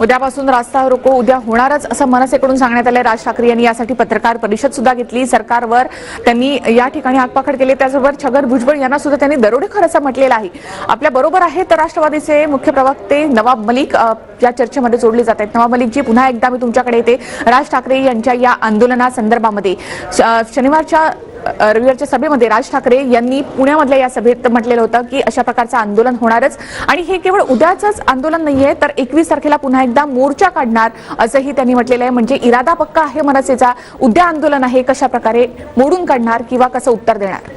उद्यापासून रास्ता रोको उद्या होणारच असं मनसेकडून सांगण्यात आलंय. राज ठाकरे यांनी यासाठी पत्रकार परिषद सुद्धा घेतली. सरकारवर त्यांनी या ठिकाणी आगपाखड केली. त्याचबरोबर छगन भुजबळ यांना सुद्धा त्यांनी दरोडेखोर असं म्हटलेलं आहे. आपल्या बरोबर आहे तर राष्ट्रवादीचे मुख्य प्रवक्ते नवाब मलिक. या चर्चेमध्ये जोडले जात आहेत. नवाब मलिकजी पुन्हा एकदा मी तुमच्याकडे येते. राज ठाकरे यांच्या या आंदोलनासंदर्भामध्ये. श- शनिवारच्या रविवारच्या सभेमध्ये राज ठाकरे यांनी पुण्यामधल्या या सभेत म्हटलेलं होतं की अशा प्रकारचं आंदोलन होणारच. आणि हे केवळ उद्याचंच आंदोलन नाहीये तर एकवीस तारखेला पुन्हा एकदा मोर्चा काढणार असंही त्यांनी म्हटलेलं आहे. म्हणजे इरादा पक्का आहे मनसेचा. उद्या आंदोलन आहे कशा प्रकारे मोडून काढणार किंवा कसं उत्तर देणार?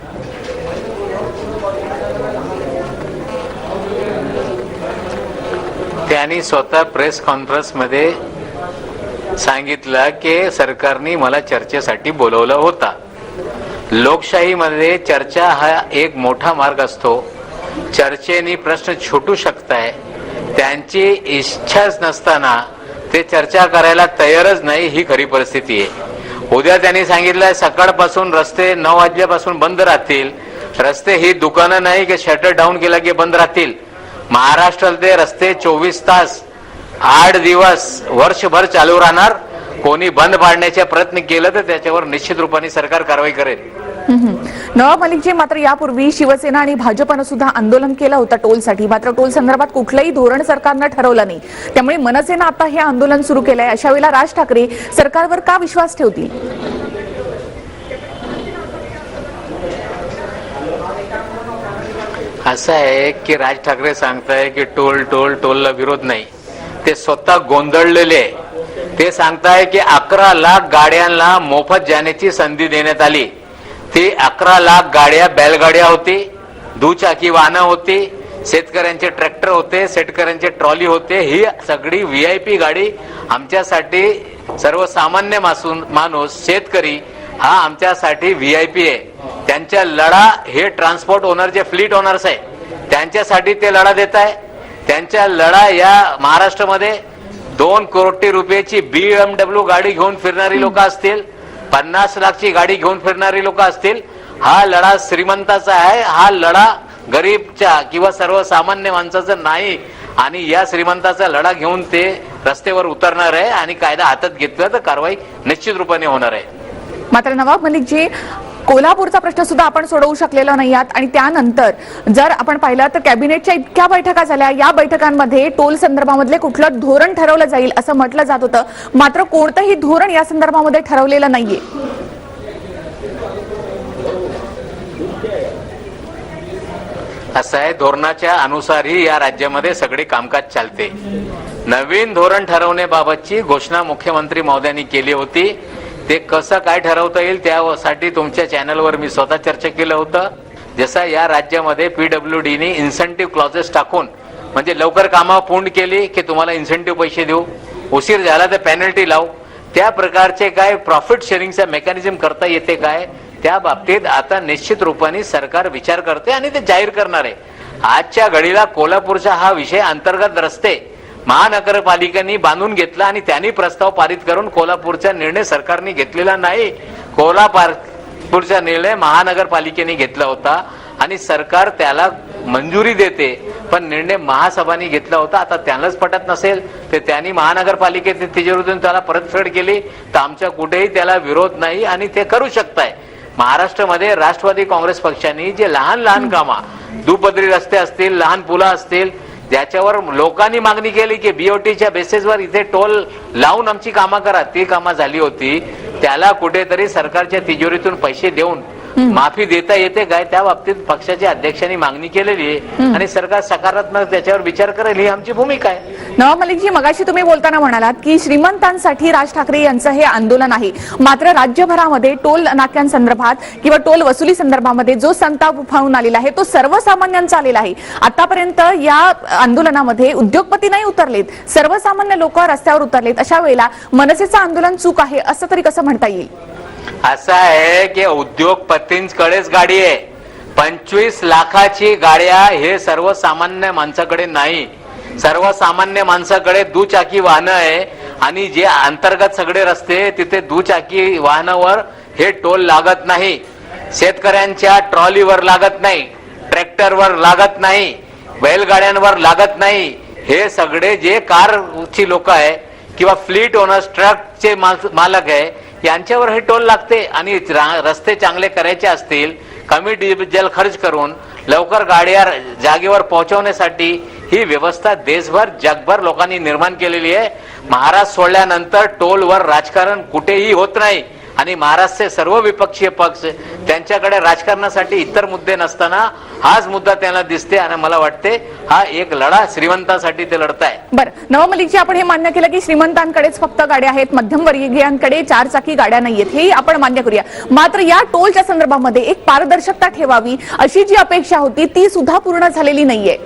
त्यांनी स्वतः प्रेस कॉन्फरन्समध्ये सांगितलं की सरकारने मला चर्चेसाठी बोलवलं होता. लोकशाहीमध्ये चर्चा हा एक मोठा मार्ग असतो. चर्चेने प्रश्न छुटू शकताय. त्यांची इच्छाच नसताना ते चर्चा करायला तयारच नाही ही खरी परिस्थिती आहे. उद्या त्यांनी सांगितलंय सकाळपासून रस्ते नऊ वाजल्यापासून बंद राहतील. रस्ते ही दुकानं नाही की शटर डाऊन केलं की बंद राहतील. महाराष्ट्रातले रस्ते चोवीस तास आठ दिवस वर्षभर चालू राहणार. कोणी बंद पाडण्याचा प्रयत्न केलं तर त्याच्यावर निश्चित रूपाने सरकार कारवाई करेल. नवाब मलिकजी मात्र यापूर्वी शिवसेना आणि भाजपनं सुद्धा आंदोलन केलं होतं टोलसाठी. मात्र टोल संदर्भात कुठलंही धोरण सरकारनं ठरवलं नाही. त्यामुळे मनसेनं आता हे आंदोलन सुरू केलंय. अशा वेळेला राज ठाकरे सरकारवर का विश्वास ठेवतील? असं आहे की राज ठाकरे सांगताय की टोल टोल टोलला विरोध नाही. ते स्वतः गोंधळलेले ते सांगताय की अकरा लाख गाड्यांना मोफत जाण्याची संधी देण्यात आली. ती अकरा लाख गाड्या बैलगाड्या होती दुचाकी वाहनं होती शेतकऱ्यांचे ट्रॅक्टर होते शेतकऱ्यांचे ट्रॉली होते ही सगळी व्ही आय पी गाडी आमच्यासाठी सर्वसामान्य मासून माणूस शेतकरी हा आमच्यासाठी व्ही आय पी आहे. त्यांच्या लढा हे ट्रान्सपोर्ट ओनर जे फ्लीट ओनर्स आहे त्यांच्यासाठी ते लढा देत आहे. त्यांच्या लढा या महाराष्ट्रामध्ये दोन कोटी रुपयाची बीएमडब्ल्यू गाडी घेऊन फिरणारी लोक असतील पन्नास लाखची गाडी घेऊन फिरणारी लोक असतील हा लढा श्रीमंताचा आहे हा लढा गरीबच्या किंवा सर्वसामान्य माणसाचा नाही. आणि या श्रीमंताचा लढा घेऊन ते रस्त्यावर उतरणार आहे आणि कायदा हातात घेतला तर कारवाई निश्चित रूपाने होणार आहे. मात्र नवाब मलिकजी कोल्हापूरचा प्रश्न सुद्धा आपण सोडवू शकलेला नाही आहात आणि त्यानंतर जर आपण पाहिलं तर कॅबिनेटच्या इतक्या बैठका झाल्या. या बैठकांमध्ये टोल संदर्भामधले कुठलं धोरण ठरवलं जाईल असं म्हटलं जात होतं. मात्र कोणतंही धोरण या संदर्भामध्ये ठरवलेलं नाहीये. असं आहे धोरणाच्या अनुसारही या राज्यामध्ये सगळे कामकाज चालते. नवीन धोरण ठरवण्याबाबतची घोषणा मुख्यमंत्री महोदयांनी केली होती. ते कसं काय ठरवता येईल त्यासाठी तुमच्या चॅनलवर मी स्वतः चर्चा केलं होतं. जसं या राज्यामध्ये पीडब्ल्यू डीने इन्सेंटिव्ह क्लॉजेस टाकून म्हणजे लवकर कामं पूर्ण केली की तुम्हाला इन्सेंटिव्ह पैसे देऊ. उशीर झाला तर पेनल्टी लावू. त्या प्रकारचे काय प्रॉफिट शेअरिंगचा मेकॅनिझम करता येते काय? त्या बाबतीत आता निश्चित रूपाने सरकार विचार करते आणि ते जाहीर करणार आहे. आजच्या घडीला कोल्हापूरचा हा विषय अंतर्गत रस्ते महानगरपालिकेने बांधून घेतला आणि त्यांनी प्रस्ताव पारित करून कोल्हापूरचा निर्णय सरकारने घेतलेला नाही. कोल्हापूरचा निर्णय महानगरपालिकेने घेतला होता आणि सरकार त्याला मंजुरी देते. पण निर्णय महासभाने घेतला होता. आता त्यांनाच पटत नसेल. तर त्यांनी महानगरपालिकेत तिजोरीतून त्याला परतफेड केली. तर आमच्या कुठेही त्याला विरोध नाही आणि ते करू शकताय. महाराष्ट्रामध्ये राष्ट्रवादी काँग्रेस पक्षाने जे लहान लहान कामा दुपदरी रस्ते असतील लहान पुला असतील ज्याच्यावर लोकांनी मागणी केली की बीओटीच्या बेसिसवर इथे टोल लावून आमची कामं करा. ती कामं झाली होती. त्याला कुठेतरी सरकारच्या तिजोरीतून पैसे देऊन माफी देता येते काय? त्या बाबतीत पक्षाच्या अध्यक्षांनी मागणी केलेली आहे. आणि सरकार सकारात्मक त्याच्यावर विचार करेल ही आमची भूमिका आहे. नवाब मलिकजी मगाशी तुम्ही बोलताना म्हणालात की श्रीमंतांसाठी राज ठाकरे यांचं हे आंदोलन आहे. मात्र राज्यभरामध्ये टोल नाक्यांसंदर्भात किंवा टोल वसुली संदर्भामध्ये जो संताप उफाळून आलेला आहे तो सर्वसामान्यांचा आलेला आहे. आतापर्यंत या आंदोलनामध्ये उद्योगपती नाही उतरलेत सर्वसामान्य लोक रस्त्यावर उतरलेत अशा वेळेला मनसेचं आंदोलन चूक आहे असं तरी कसं म्हणता येईल? असं आहे की उद्योगपतींकडेच गाडी आहे. पंचवीस लाखाची गाड्या हे सर्वसामान्य माणसाकडे नाही. सर्वसामान्य माणसाकडे दुचाकी वाहनं आहे आणि जे अंतर्गत सगळे रस्ते तिथे दुचाकी वाहनावर हे टोल लागत नाही. शेतकऱ्यांच्या ट्रॉलीवर लागत नाही ट्रॅक्टरवर लागत नाही बैलगाड्यांवर लागत नाही. हे सगळे जे कारची लोक आहे किंवा फ्लीट ओनर्स ट्रकचे माल- मालक आहे यांच्यावर हे टोल लागते आणि रा- रस्ते चांगले करायचे असतील कमी डिझेल खर्च करून लवकर गाड्या जागेवर पोहोचवण्यासाठी ही व्यवस्था देशभर जगभर लोकांनी निर्माण केलेली आहे. महाराष्ट्र सोडल्यानंतर टोलवर राजकारण कुठेही होत नाही. आणि महाराष्ट्रचे सर्व विपक्षीय पक्ष त्यांच्याकडे राजकारणासाठी इतर मुद्दे नसताना हाच मुद्दा त्यांना दिसते आणि मला वाटते हा एक लढा श्रीमंतांसाठी ते लढताय. बरं नवमलिकजी आपण हे मान्य केलं की श्रीमंतांकडेच फक्त गाड्या आहेत मध्यमवर्गीयांकडे चार चाकी गाड्या नाहीयेत हेही आपण मान्य करूया. मात्र या टोलच्या संदर्भामध्ये एक पारदर्शकता ठेवावी अशी जी अपेक्षा होती ती सुद्धा पूर्ण झालेली नाहीये.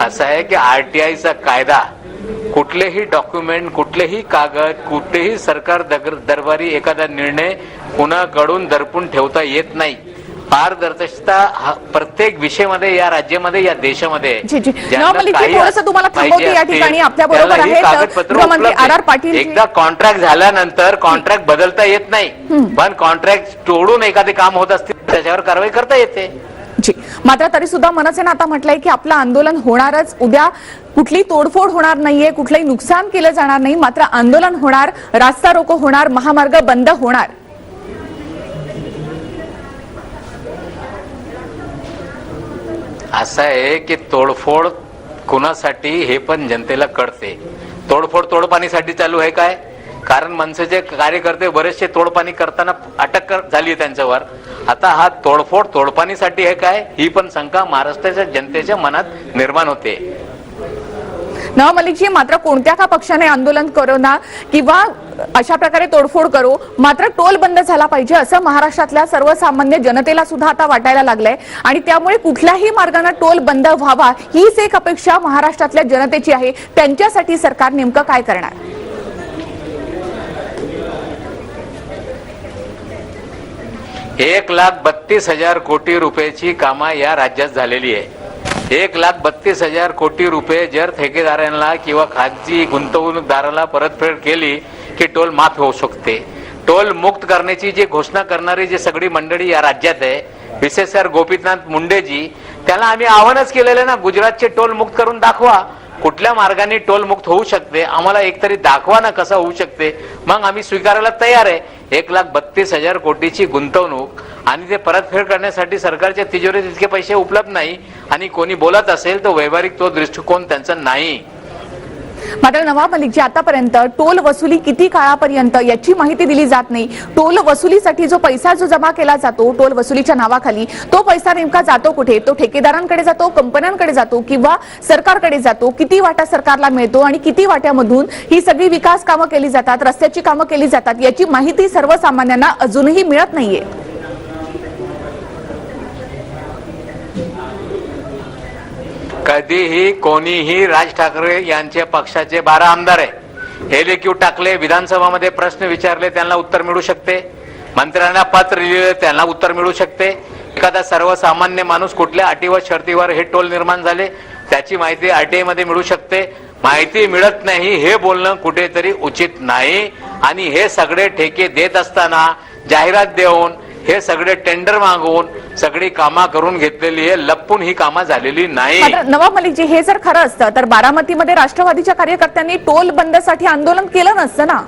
असं आहे की आरटीआयचा कायदा कुठलेही डॉक्युमेंट कुठलेही कागद कुठलेही सरकार दरबारी एखादा निर्णय कुणाकडून दडपून ठेवता येत नाही पारदर्शकता प्रत्येक विषयामध्ये या राज्यामध्ये या देशामध्ये आहे. जी, जी. ज्यांना नवमलिक जी, काही थोडंसं तुम्हाला पाहिजे थांबवते या ठिकाणी. एकदा कॉन्ट्रॅक्ट झाल्यानंतर कॉन्ट्रॅक्ट बदलता येत नाही पण कॉन्ट्रॅक्ट तोडून एखादे काम होत असतील त्याच्यावर कारवाई करता येते मात्र तरी सुद्धा मनसेनं आता म्हटलंय की आपलं आंदोलन होणारच उद्या कुठली तोडफोड होणार नाहीये कुठलंही नुकसान केलं जाणार नाही मात्र आंदोलन होणार रास्ता रोको होणार महामार्ग बंद होणार. असं आहे की तोडफोड कुणासाठी हे पण जनतेला कळते. तोडफोड तोडपाणीसाठी चालू आहे काय? कारण मनसेचे कार्यकर्ते बरेचसे तोडपाणी करताना अटक कर- झाली आहे त्यांच्यावर. आता हा तोडफोड तोडपाणीसाठी आहे काय? ही पण शंका महाराष्ट्राच्या जनतेच्या मनात निर्माण होते. नवमलिकजी मात्र कोणत्या का पक्षाने आंदोलन करो ना किंवा अशा प्रकारे तोडफोड करू मात्र टोल बंद झाला पाहिजे असं महाराष्ट्रातल्या सर्वसामान्य जनतेला सुद्धा आता वाटायला लागलंय. आणि त्यामुळे कुठल्याही मार्गाने टोल बंद व्हावा हीच एक अपेक्षा महाराष्ट्रातल्या जनतेची आहे. त्यांच्यासाठी सरकार नेमकं काय करणार? एक लाख बत्तीस हजार कोटी रुपयाची कामा या राज्यात झालेली आहे. एक लाख बत्तीस हजार कोटी रुपये जर ठेकेदारांना किंवा खाजगी गुंतवणूकदाराला परतफेड केली की टोल माफ होऊ शकते. टोल मुक्त करण्याची जी घोषणा करणारी जी सगळी मंडळी या राज्यात आहे विशेषकर गोपीनाथ मुंडेजी त्याला आम्ही आव्हानच केलेलं आहे ना गुजरातचे टोल मुक्त करून दाखवा. कुठल्या मार्गाने टोल मुक्त होऊ शकते आम्हाला एकतरी दाखवा ना कसं होऊ शकते. मग आम्ही स्वीकारायला तयार आहे. एक लाख बत्तीस हजार कोटीची गुंतवणूक आणि ते परतफेड करण्यासाठी सरकारच्या तिजोरीत इतके पैसे उपलब्ध नाही आणि कोणी बोलत असेल तर व्यावहारिक तो दृष्टिकोन त्यांचा नाही. मात्र नवाब मलिकजी आतापर्यंत टोल वसुली किती काळापर्यंत याची माहिती दिली जात नाही. टोल वसुलीसाठी जो पैसा जो जमा केला जातो टोल वसुलीच्या नावाखाली तो पैसा नेमका जातो कुठे? तो ठेकेदारांकडे जातो कंपन्यांकडे जातो किंवा सरकारकडे जातो? किती वाटा सरकारला मिळतो आणि किती वाट्यामधून ही सगळी विकास कामं केली जातात रस्त्याची कामं केली जातात याची माहिती सर्वसामान्यांना अजूनही मिळत नाहीये. कधीही कोणीही राज ठाकरे यांच्या पक्षाचे बारा आमदार आहे. हे एलक्यू टाकले विधानसभामध्ये प्रश्न विचारले त्यांना उत्तर मिळू शकते. मंत्र्यांना पत्र लिहिले त्यांना उत्तर मिळू शकते. एखादा सर्वसामान्य माणूस कुठल्या अटीवर व शर्तीवर हे टोल निर्माण झाले त्याची माहिती आरटीआयमध्ये मिळू शकते. माहिती मिळत नाही हे बोलणं कुठेतरी उचित नाही. आणि हे सगळे ठेके देत असताना जाहिरात देऊन हे सगळे टेंडर मागवून सगळी कामा करून घेतलेली आहे. लपून ही कामा झालेली नाही. मात्र नवाब मलिकजी हे जर खरं असतं तर बारामतीमध्ये राष्ट्रवादीच्या कार्यकर्त्यांनी टोल बंदसाठी आंदोलन केलं नसतं ना?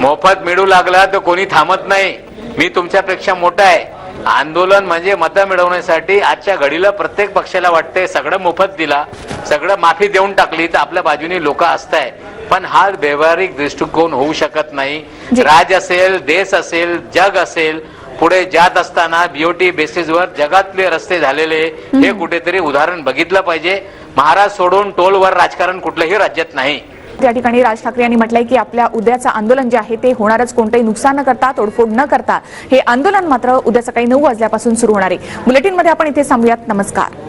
मोफत मिळू लागला तर कोणी थांबत नाही. मी तुमच्यापेक्षा मोठा आहे. आंदोलन म्हणजे मतं मिळवण्यासाठी आजच्या घडीला प्रत्येक पक्षाला वाटते सगळं मोफत दिला सगळं माफी देऊन टाकली तर आपल्या बाजूनी लोक असताय पण हा व्यावहारिक दृष्टिकोन होऊ शकत नाही. राज असेल देश असेल जग असेल पुढे जात असताना बीओटी बेसिसवर जगातले रस्ते झालेले हे कुठेतरी उदाहरण बघितलं पाहिजे. महाराज सोडून टोलवर राजकारण कुठल्याही राज्यात नाही. त्या ठिकाणी राज ठाकरे यांनी म्हटलंय की आपल्या उद्याचं आंदोलन जे आहे ते होणारच कोणतंही नुकसान न करता तोडफोड न करता हे आंदोलन मात्र उद्या सकाळी नऊ वाजल्यापासून सुरू होणार आहे. बुलेटिनमध्ये आपण इथे थांबूयात. नमस्कार.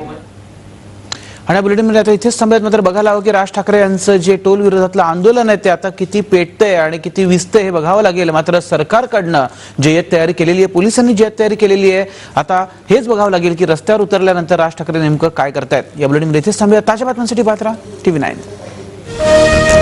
आणि या बुलेटिनमध्ये आता इथेच थांबत मात्र बघायला हवं की राज ठाकरे यांचं जे टोल विरोधातलं आंदोलन आहे ते आता किती पेटतंय आणि किती विस्तंय हे बघावं लागेल. मात्र सरकारकडनं जय्यत तयारी केलेली आहे पोलिसांनी जय्यत तयारी केलेली आहे आता हेच बघावं लागेल की रस्त्यावर उतरल्यानंतर राज ठाकरे नेमकं काय करतायत. या बुलेटिनमध्ये इथेच थांबूयात. ताज्या बातम्यांसाठी पात्रा टीव्ही नाईन.